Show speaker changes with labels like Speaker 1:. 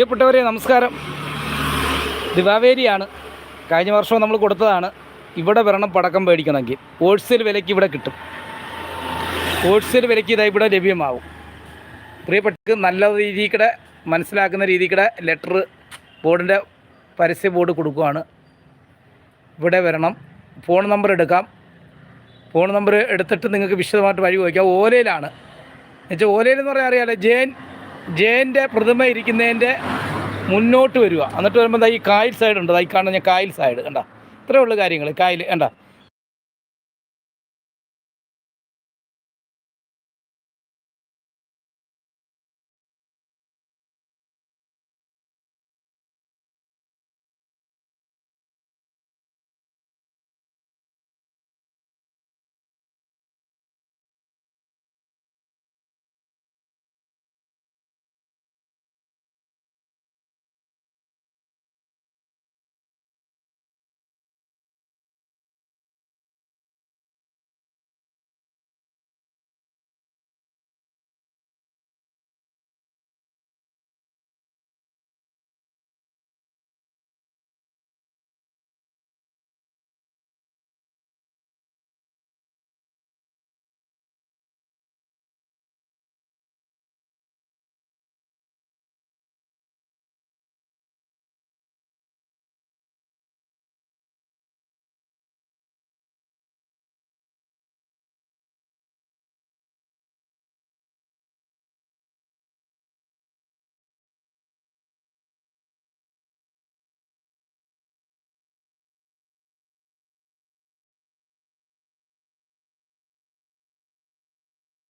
Speaker 1: പ്രിയപ്പെട്ടവരെ നമസ്കാരം. ദിവാവേരിയാണ്. കഴിഞ്ഞ വർഷം നമ്മൾ കൊടുത്തതാണ് ഇവിടെ വരണം പടക്കം മേടിക്കണമെങ്കിൽ. ഹോൾസെയിൽ വിലയ്ക്ക് ഇവിടെ കിട്ടും. ഹോൾസെയിൽ വിലയ്ക്ക് ഇതായി ഇവിടെ ലഭ്യമാവും. പ്രിയപ്പെട്ട നല്ല രീതിക്കടെ മനസ്സിലാക്കുന്ന രീതിക്കടെ ലെറ്റർ ബോർഡിന്റെ പരസ്യ ബോർഡ് കൊടുക്കുവാണ്. ഇവിടെ വരണം. ഫോൺ നമ്പർ എടുക്കാം. ഫോൺ നമ്പർ എടുത്തിട്ട് നിങ്ങൾക്ക് വിശദമായിട്ട് വഴി ചോദിക്കാം. ഓലയിലാണ്. എന്നുവെച്ചാൽ ഓലയിൽ എന്ന് പറഞ്ഞാൽ അറിയാലോ ജയൻ ജയന്റെ പ്രതിമ ഇരിക്കുന്നതിന്റെ മുന്നോട്ട് വരിക എന്നിട്ട് വരുമ്പോൾ ഈ കായൽ സൈഡ് ഉണ്ട്. ഈ കാണുന്ന കായൽ സൈഡ് കണ്ട? ഇത്രയേ ഉള്ളൂ കാര്യങ്ങൾ കായൽ കണ്ട?